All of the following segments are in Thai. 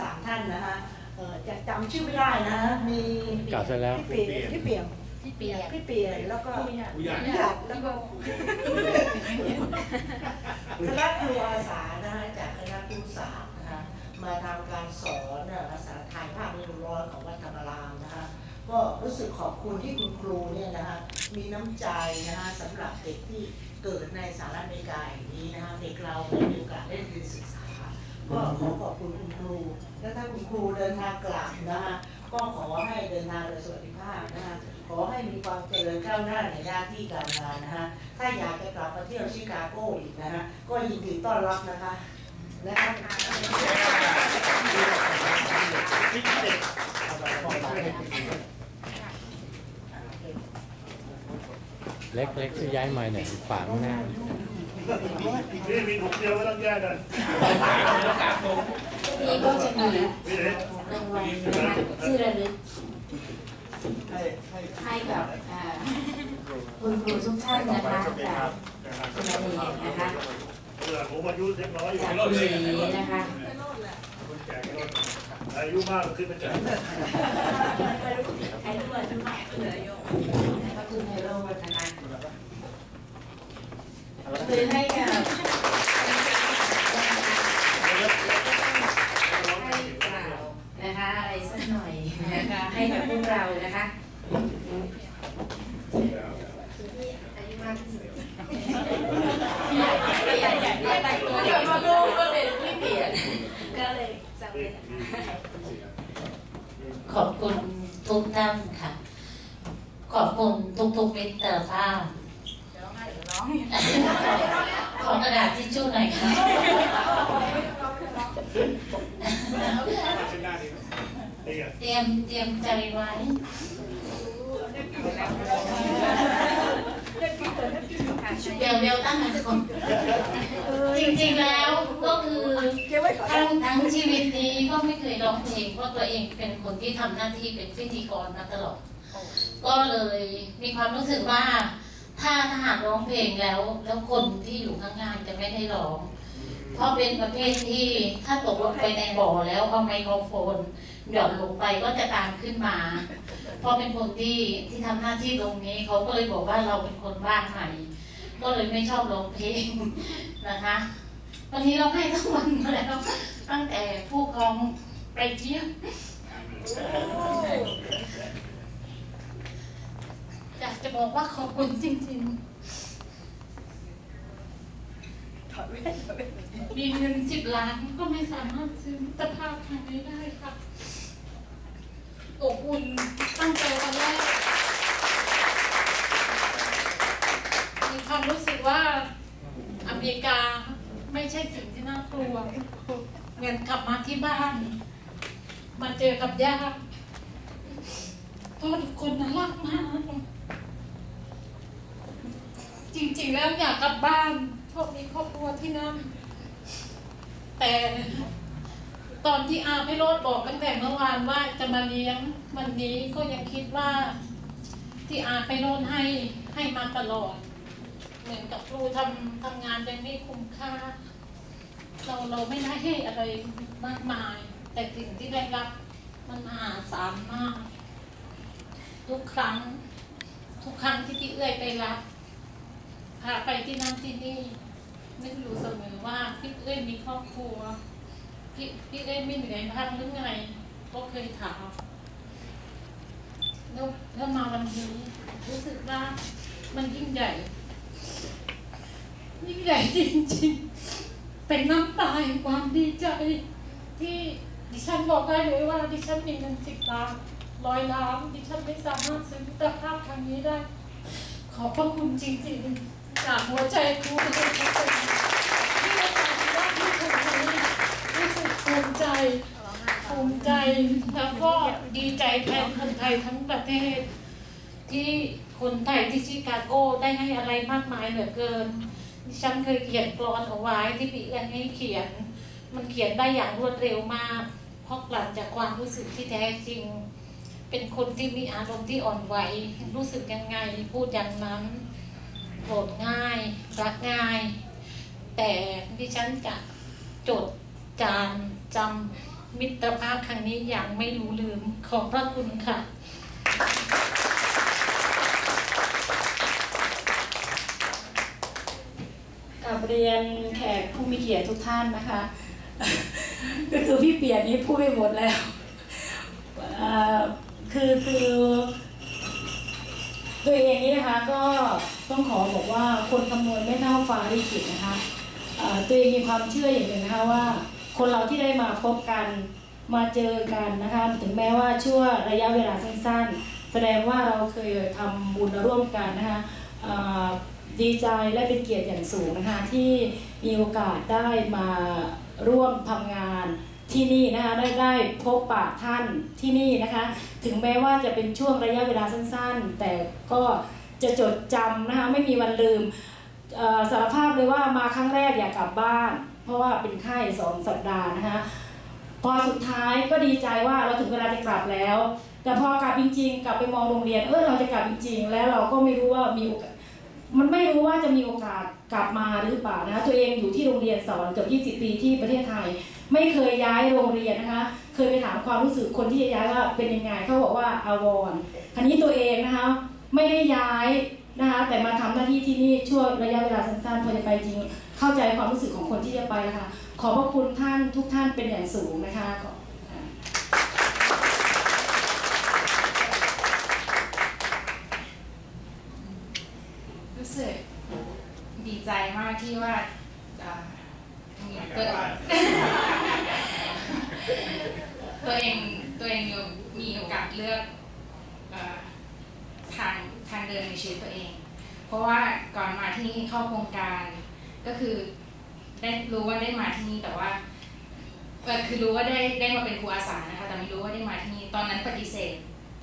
สามท่านนะฮะเอ่อจะจำชื่อไม่ได้นะฮะมีกล่าวเสร็จแล้ว พี่เปียพี่เปียที่เปียกพี่เปียแล้วก็ผู้ใหญ่ผู้ใหญ่แล้วก็คณะครูอาสานะฮะจากคณะครูศาสตร์นะฮะมาทำการสอนน่ะภาษาไทยภาคเรียนร้อยของวัดธรรมรามนะฮะก็รู้สึกขอบคุณที่คุณครูเนี่ยนะฮะมีน้ำใจนะฮะสำหรับเด็กที่เกิดในสหรัฐอเมริกาแห่งนี้นะฮะเด็กเราได้มีโอกาสได้เรียนศึกษา ก็ขอขอบคุณคุณครูและถ้าคุณครูเดินทางกลับนะฮะก็ขอให้เดินทางโดยสวัสดิภาพนะฮะขอให้มีความเจริญก้าวหน้าในหน้าที่การงานนะฮะถ้าอยากจะกลับมาเที่ยวชิคาโกอีกนะฮะก็ยินดีต้อนรับนะคะนะครับที่เด็กเล็กเล็กที่ย้ายมาเนี่ยขวางหน้า นี่มีถุงเดียวไม่ต้องแยกกันนี่ก็จะมีนี่เลยรางวัลนะคะที่ระลึกให้ให้ให้กับอ่าคุณครูทุกท่านนะคะจากคุณอเนกนะคะเวลาผมอายุเล็กน้อยอยู่จากคุณหลีนะคะคนแก่ก็อายุมากขึ้นไปจากใครด้วยด้วยแล้วก็คุณไพโรจน์นะคะ คือให้กับให้กล่าวนะคะอะไรสักหน่อยนะคะให้กับพวกเรานะคะอายุมากที่สุดไม่อยากจะเรียกไปตัวเดียวลูกก็เลยไม่เปลี่ยนก็เลยจำเป็นขอบคุณทุกท่านค่ะ ขอบคุณทุกๆมิตรภาพ ขอกระดาษทิชชู่หน่อยค่ะเตรียมเตรียมใจไว้เดี๋ยวเดี๋ยวตั้งนะทุกคนจริงๆแล้วก็คือทั้งทั้งชีวิตนี้ก็ไม่เคยร้องเพลงเพราะตัวเองเป็นคนที่ทำหน้าที่เป็นพิธีกรมาตลอด ก็เลยมีความรู้สึกว่า ถ้าถ้าหากร้องเพลงแล้ว แล้วคนที่อยู่ข้างล่างจะไม่ได้ร้อง เพราะเป็นประเภทที่ถ้าตกลงไปในบ่อแล้วเอาไมโครโฟนหย่อนลงไปก็จะตามขึ้นมา เพราะเป็นคนที่ที่ทำหน้าที่ตรงนี้เขาก็เลยบอกว่าเราเป็นคนบ้านใหม่ ก็เลยไม่ชอบร้องเพลงนะคะวันนี้เราให้ทั้งวันแล้วตั้งแต่ผู้ครองไปเที่ยวอยากจะ บอกว่าขอบคุณจริงๆมีเงินสิบล้านก็ไม่สามารถซื้อมิตรภาพทางนี้ได้ค่ะอบอุ่นตั้งใจวันแรกมีความรู้สึกว่าอเมริกาไม่ใช่สิ่งที่น่ากลัวเงินกลับมาที่บ้าน มาเจอกับญาติเพราะทุกคนน่ารักมาก จริง ๆ แล้วอยากกลับบ้านเพราะมีครอบครัวที่นั่นแต่ตอนที่อาพี่โรดบอกตั้งแต่เมื่อวานว่าจะมาเลี้ยงวันนี้ก็ยังคิดว่า ที่อาไปโรดให้ให้มาตลอด เหมือนกับครูทำทำงานยังไม่คุ้มค่า เราเราไม่ได้ให้อะไรมากมาย แต่สิ่งที่ได้รับมันมหาศาลมาก ทุกครั้ง ทุกครั้งที่พี่เอื้อยไปรับ พาไปที่นั่นที่นี่นึกอยู่เสมอว่าพี่เอ้ยมีครอบครัว พี่พี่เอ้ยไม่เหนื่อยบ้างหรือไง ก็เคยถามแล้วแล้วมาวันนี้รู้สึกว่ามันยิ่งใหญ่ ยิ่งใหญ่จริงๆ เป็นน้ำตาแห่งความดีใจ ที่ดิฉันบอกได้เลยว่า ดิฉันมีเงินสิบล้านร้อยล้านดิฉันไม่สามารถซื้อตรภาพครั้งนี้ได้ ขอบพระคุณจริงๆ จากหัวใจครูทุกคนที่ได้ทำได้ที่คนนี้รู้สึกภูมิใจภูมิใจแล้วก็ดีใจแทนคนไทยทั้งประเทศ ที่คนไทยที่ชิคาโกได้ให้อะไรมากมายเหลือเกินดิฉันเคยเขียนกรอนเอาไว้ที่พี่เอื้อนให้เขียน มันเขียนได้อย่างรวดเร็วมากเพราะหลังจากความรู้สึกที่แท้จริง เป็นคนที่มีอารมณ์ที่อ่อนไหวรู้สึกยังไงพูดอย่างนั้น โกรธง่าย รักง่าย แต่ดิฉันจะจดจำจำมิตรภาพครั้งนี้อย่างไม่รู้ลืมขอบพระคุณค่ะกับเรียนแขกผู้มีเกียรติทุกท่านนะคะ ก็คือพี่เปียนี้พูดไปหมดแล้วคือคือตัวเองนี่นะคะก็ ต้องขอบอกว่าคนคำนวณไม่เท่าฟ้าลิขิตนะคะตัวเองมีความเชื่ออย่างหนึ่งนะคะว่า คนเราที่ได้มาพบกันมาเจอกันนะคะถึงแม้ว่าชั่วระยะเวลาสั้นๆ แสดงว่าเราเคยทำบุญร่วมกันนะคะดีใจและเป็นเกียรติอย่างสูงนะคะที่มีโอกาสได้มาร่วมทำงานที่นี่นะคะได้ได้พบปะท่านที่นี่นะคะ ถึงแม้ว่าจะเป็นช่วงระยะเวลาสั้นๆ แต่ก็ จะจดจำนะคะไม่มีวันลืมสารภาพเลยว่ามาครั้งแรกอยากกลับบ้าน เพราะว่าเป็นไข้สองสัปดาห์นะคะพอสุดท้ายก็ดีใจว่าเราถึงเวลาจะกลับแล้ว แต่พอกลับจริงๆ กลับไปมองโรงเรียนเออเราจะกลับจริงๆ แล้วเราก็ไม่รู้ว่ามีโอกาสมันไม่รู้ว่าจะมีโอกาสกลับมาหรือเปล่านะคะตัวเองอยู่ที่โรงเรียนสอนเกือบ20 ปีที่ประเทศไทย ไม่เคยย้ายโรงเรียนนะคะ เคยไปถามความรู้สึกคนที่ย้ายว่าเป็นยังไงเขาบอกว่าอาวรณ์ทีนี้ตัวเองนะคะ ไม่ได้ย้ายนะคะแต่มาทำหน้าที่ที่นี่ช่วงระยะเวลาสั้นๆพอจะไปจริง เข้าใจความรู้สึกของคนที่จะไปนะคะขอบพระคุณท่านทุกท่านเป็นอย่างสูงนะคะขอบคุณรู้สึกดีใจมากที่ว่าตัวตัวเองตัวเองมีโอกาสเลือกเอ่อทางทาง เดินในชีวิตตัวเอง เพราะว่าก่อนมาที่นี่เข้าโครงการ ก็คือได้รู้ว่าได้มาที่นี่แต่ว่าเออคือรู้ว่าได้ได้มาเป็นครูอาสานะคะแต่ไม่รู้ว่าได้มาที่นี่ตอนนั้นปฏิเสธ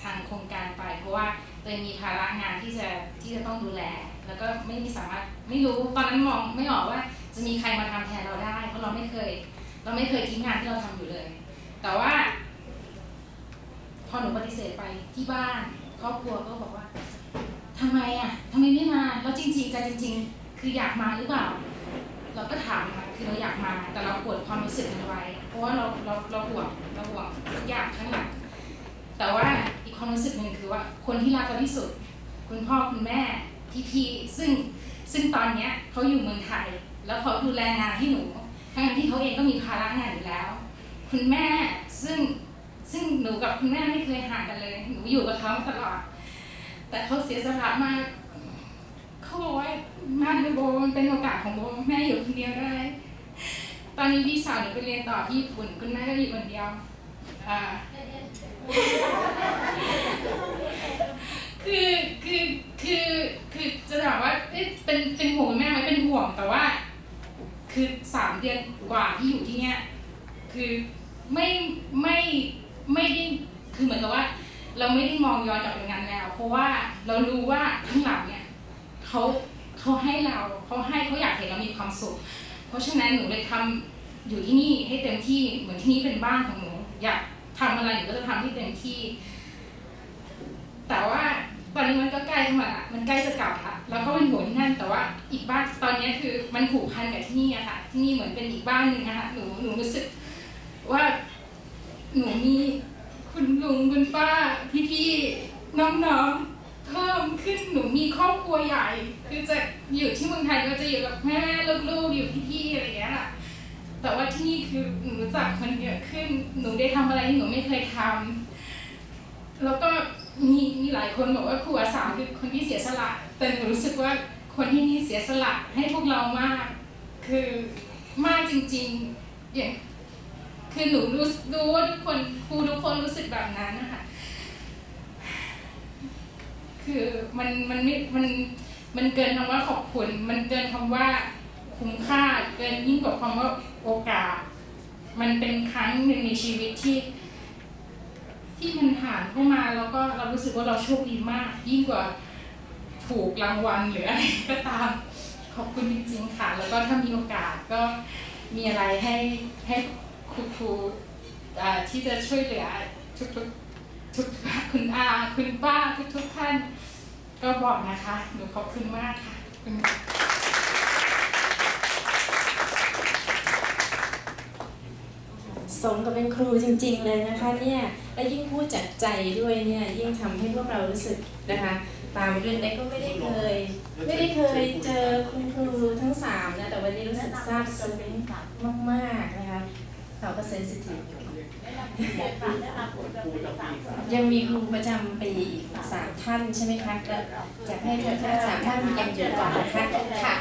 ทางโครงการไป เพราะว่าตัวเองมีภาระงานที่จะที่จะต้องดูแล แล้วก็ไม่มีสามารถไม่รู้ตอนนั้นมองไม่ออกว่าจะมีใครมาทำแทนเราได้ เพราะเราไม่เคย เราไม่เคยทิ้งงานที่เราทำอยู่เลย แต่ว่า พอหนูปฏิเสธไปที่บ้านครอบครัวก็บอกว่า ทำไมอะทำไมไม่มา แล้วจริงๆใจจริง ๆ คืออยากมาหรือเปล่า เราก็ถามมาคือเราอยากมา แต่เรากดความรู้สึกมันไว้ เพราะว่าเราเราเราห่วงเราห่วงทุกอย่างข้งหลังแต่ว่าอีกความรู้สึกหนึ่งคือว่าคนที่รักเราที่สุด คุณพ่อคุณแม่พี่พี่ซึ่งซึ่งตอนเนี้ยเขาอยู่เมืองไทย แล้วเขาดูแลงานให้หนูทั้งที่เขาเองก็มีภาระงานอยู่แล้ว คุณแม่ซึ่งซึ่งหนูกับคุณแม่ไม่เคยห่างกันเลย หนูอยู่กับเขาตลอด แต่เขาเสียสละมากเขาบอกว่ามาเถอโบมันเป็นโอกาสของโบแม่อยู่คนเดียวได้ ตอนนี้พี่สาวหนูไปเรียนต่อที่ญี่ปุ่นคุณแม่ก็อยู่คนเดียวอ่าคือคือคือคือจะถามว่าเอ๊ะเป็นเป็นห่วงคุณแม่ไหมเป็นห่วงแต่ว่า คือสามเดือนกว่าที่อยู่ที่เนี้ยคือไม่ไม่ไม่ได้คือเหมือนกับว่า เราไม่ได้มองย้อนกลับไปงานแล้ว เพราะว่าเรารู้ว่าข้างหลังเนี่ยเขาเขาให้เราเขาให้เขาอยากเห็นเรามีความสุข เพราะฉะนั้นหนูเลยทำอยู่ที่นี่ให้เต็มที่เหมือนที่นี่เป็นบ้านของหนูอยากทำอะไรหนูก็จะทำให้เต็มที่ แต่ว่าตอนนี้มันก็ใกล้เข้ามาละมันใกล้จะกลับละแล้วก็เป็นห่วงที่นั่น แต่ว่าอีกบ้านตอนนี้คือมันผูกพันกับที่นี่อะค่ะ ที่นี่เหมือนเป็นอีกบ้านหนึ่งนะคะหนูหนูรู้สึกว่าหนูมี คุณลุงคุณป้าพี่พี่ๆน้องๆ เพิ่มขึ้นหนูมีครอบครัวใหญ่ คือจะอยู่ที่เมืองไทยก็จะอยู่กับแม่ลูกๆอยู่พี่ๆอะไรอย่างเงี้ยค่ะแต่ว่าที่นี่คือหนูรู้จักคนเยอะขึ้น หนูได้ทำอะไรที่หนูไม่เคยทำแล้วก็มีมีหลายคนบอกว่าครูอาสาคือคนที่เสียสละ แต่หนูรู้สึกว่าคนที่นี่เสียสละให้พวกเรามาก คือมากจริง ๆ อย่าง คือหนูรู้รู้ว่าทุกคนครูทุกคนรู้สึกแบบนั้นนะคะคือมันมันไม่มันมันเกินคำว่าขอบคุณ มันเกินคำว่าคุ้มค่า เกินยิ่งกว่าคำว่าโอกาส มันเป็นครั้งหนึ่งในชีวิตที่ ที่มันผ่านเข้ามาแล้วก็เรารู้สึกว่าเราโชคดีมาก ยิ่งกว่าถูกรางวัลหรืออะไรก็ตาม ขอบคุณจริงๆค่ะ แล้วก็ถ้ามีโอกาสก็มีอะไรให้ให้ ครูครูที่จะช่วยเหลือทุกๆทุกคุณอาคุณป้าทุกๆท่าน ก็บอกนะคะหนูขอบคุณมากค่ะคุณสมกับเป็นครูจริง ๆ เลยนะคะเนี่ยและยิ่งพูดจากใจด้วยเนี่ยยิ่งทำให้พวกเรารู้สึกนะคะ ตามเรื่องเล็กก็ไม่ได้เคย ไม่ได้เคยเจอคุณครูทั้งสามนะแต่วันนี้รู้สึกซาบซึ้งมากๆนะคะ เขาก็เซนซิทีฟยังมีครูประจำปีอีกสามท่านใช่ไหมคะก็อยากให้ทั้งสามท่านยังอยู่ก่อนนะคะค่ะ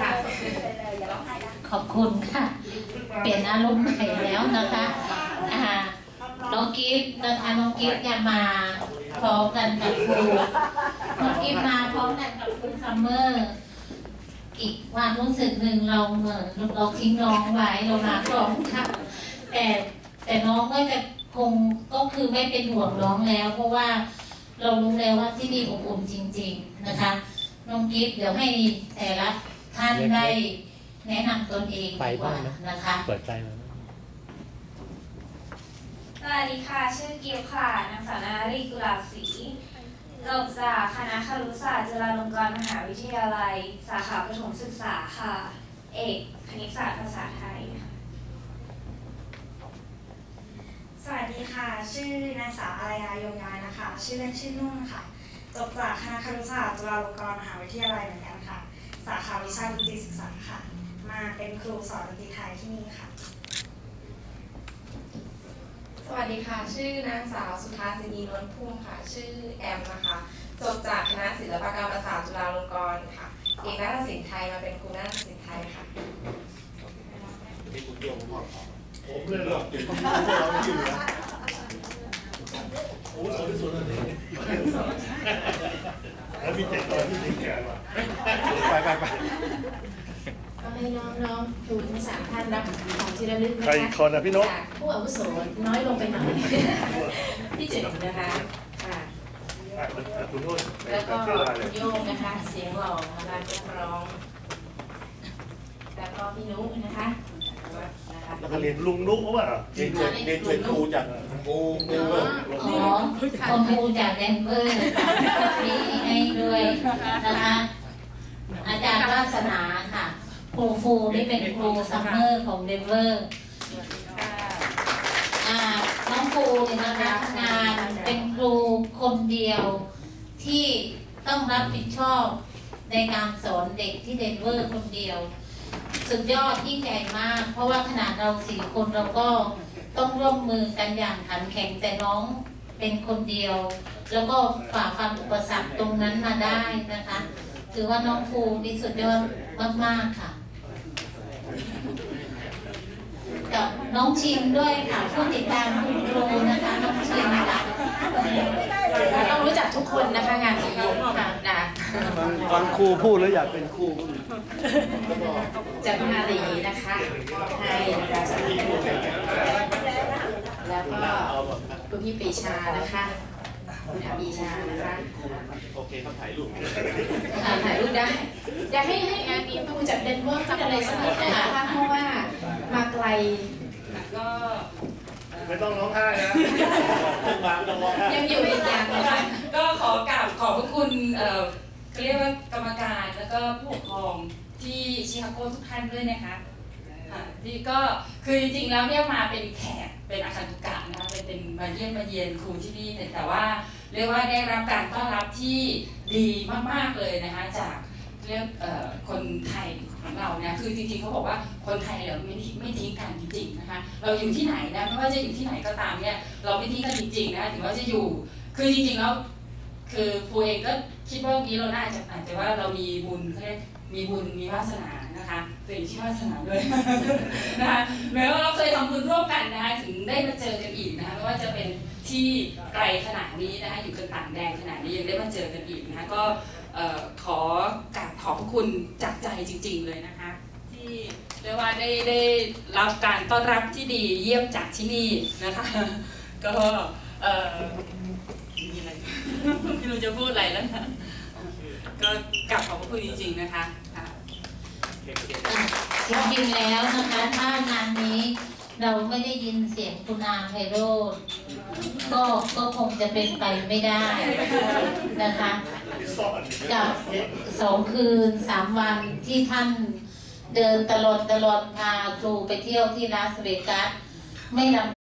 ค่ะขอบคุณค่ะ เปลี่ยนอารมณ์ใหม่แล้วนะคะอ่าน้องกิฟต์นะคะน้องกิฟต์จะมาพร้อมกันกับครูน้องกิฟต์มาพร้อมกันกับครูซัมเมอร์ อีกความรู้สึกหนึ่งเราเหมือนเราทิ้งน้องไว้เรามาพร้อมค่ะแต่แต่น้องก็จะคงก็คือไม่เป็นห่วงน้องแล้ว เพราะว่าเรารู้แล้วว่าที่นี่อบอุ่นจริง ๆนะคะน้องกิฟต์เดี๋ยวให้แต่ละท่านได้แนะนำตนเองไฟดีกบ้าว่างไหมนะคะเปิดไฟมาสวัสดีค่ะ ชื่อกิฟค่ะนางสาวนารีกุหลาบศรี จบจากคณะครุศาสตร์จุฬาลงกรณ์มหาวิทยาลัย สาขาประถมศึกษาค่ะ เอกคณิตศาสตร์ภาษาไทยค่ะสวัสดีค่ะ ชื่อนางสาวอารยายงยายนะคะ ชื่อเล่นชื่อนุ่นค่ะ จบจากคณะครุศาสตร์จุฬาลงกรณ์มหาวิทยาลัยเหมือนกันค่ะ สาขาวิชาดนตรีศึกษาค่ะ มาเป็นครูสอนดนตรีไทยที่นี่ค่ะ วัสดีค่ะ ชื่อนางสาวสุธาสินีนวลพุ่มค่ะ ชื่อแอมนะคะ จบจากคณะศิลปกรรมศาสตร์จุฬาลงกรณ์ค่ะ เอกนาฏศิลป์ไทยมาเป็นครูนาฏศิลป์ไทยค่ะผมเลยเหรอโอ้โหสวยที่สุดเลยแล้วมีเจ็ดตอนที่ถึงแก่ว่ะไปไปไปก็ ให้น้องๆครูทั้งสามท่านรับของที่ระลึกนะใครคะอีกคนนะพี่นกจากผู้อาวุโสน้อยลงไปหน่อยพี่จุ๋มนะคะค่ะอะคุณนุ่นแล้วก็ชื่ออะไรคุณโยงนะคะ เสียงหล่อนะคะนักร้อง แล้วก็พี่นุนะคะนะคะแล้วก็เรียนลุงนุ๊กเขาว่าเรียนเชิญเรียนเชิญครูจากปูปูเวอร์ขอคนครูจากแดนเวอร์มีให้ด้วยนะคะอาจารย์วาสนา ครูฟูนี่เป็นครูซัมเมอร์ของเดนเวอร์น้องฟูเนี่ยนะคะทำงานเป็นครูคนเดียวที่ต้องรับผิดชอบในการสอนเด็กที่เดนเวอร์คนเดียว สุดยอดยิ่งใหญ่มาก เพราะว่าขนาดเราสี่คนเราก็ต้องร่วมมือกันอย่างขันแข็งแต่น้องเป็นคนเดียว แล้วก็ฝ่าฟันอุปสรรคตรงนั้นมาได้นะคะ ถือว่าน้องฟูนี่สุดยอดมาก ๆ ค่ะ กับน้องชิมด้วยค่ะผู้ติดตามคุณครูนะคะน้องชิมค่ะต้องรู้จักทุกคนนะคะงานนี้ค่ะนะฟังครูพูดแล้วอยากเป็นครูจากมาลีนะคะให้นะคะแล้วก็คุณพี่ปรีชานะคะ คุณอาปีชานะคะโอเคเขาถ่ายรูปอ่าถ่ายรูปได้อยากให้ให้งานนี้ดูจากเดนเวอร์อะไรสักนิดนะคะเพราะว่ามาไกลก็ไม่ต้องร้องไห้นะขึ้นมาไม่ต้องร้องไห้ยังอยู่อีกอย่างนะคะก็ขอกราบขอบพระคุณเอ่อเขาเรียกว่ากรรมการแล้วก็ผู้ปกครองที่ชิคาโกทุกท่านด้วยนะคะ อ่าที่ก็คือจริงๆแล้วเนี่ยมาเป็นแขกเป็นอาคารตุกะนะคะเป็นเป็นมาเยี่ยมมาเยียนครูที่นี่แต่ว่าเรียกว่าได้รับการต้อนรับที่ดีมากๆเลยนะคะจากเรียกเอ่อคนไทยของเราเนี่ยคือจริงๆเขาบอกว่าคนไทยเราไม่ทิ้งไม่ทิ้งกันจริงๆนะคะเราอยู่ที่ไหนนะไม่ว่าจะอยู่ที่ไหนก็ตามเนี่ยเราไม่ทิ้งกันจริงๆนะถึงว่าจะอยู่คือจริงๆแล้วคือฟูเองก็คิดว่าวันนี้เราน่าจะอาจจะว่าเรามีบุญเขาเรียก มีบุญมีวาสนานะคะตัวเองชื่อวาสนาด้วยนะคะแม้ว่าเราเคยทำบุญร่วมกันนะคะถึงได้มาเจอกันอีกนะคะไม่ว่าจะเป็นที่ไกลขนาดนี้นะคะอยู่กันต่างแดนขนาดนี้ยังได้มาเจอกันอีกนะคะก็ขอกราบขอบพระคุณจากใจจริง ๆเลยนะคะที่เรียกว่าได้ได้รับการต้อนรับที่ดีเยี่ยมจากที่นี่นะคะก็เออมีอะไรไม่รู้จะพูดอะไรแล้วนะ ก็กลับขอบพระคุณจริง ๆ นะคะค่ะจริงๆแล้วนะคะ ถ้างานนี้เราไม่ได้ยินเสียงคุณอาไพโรธก็ก็คงจะเป็นไปไม่ได้นะคะ กับสองคืนสามวันที่ท่านเดินตลอดตลอดพาครูไปเที่ยวที่ลาสเวกัสไม่ลำ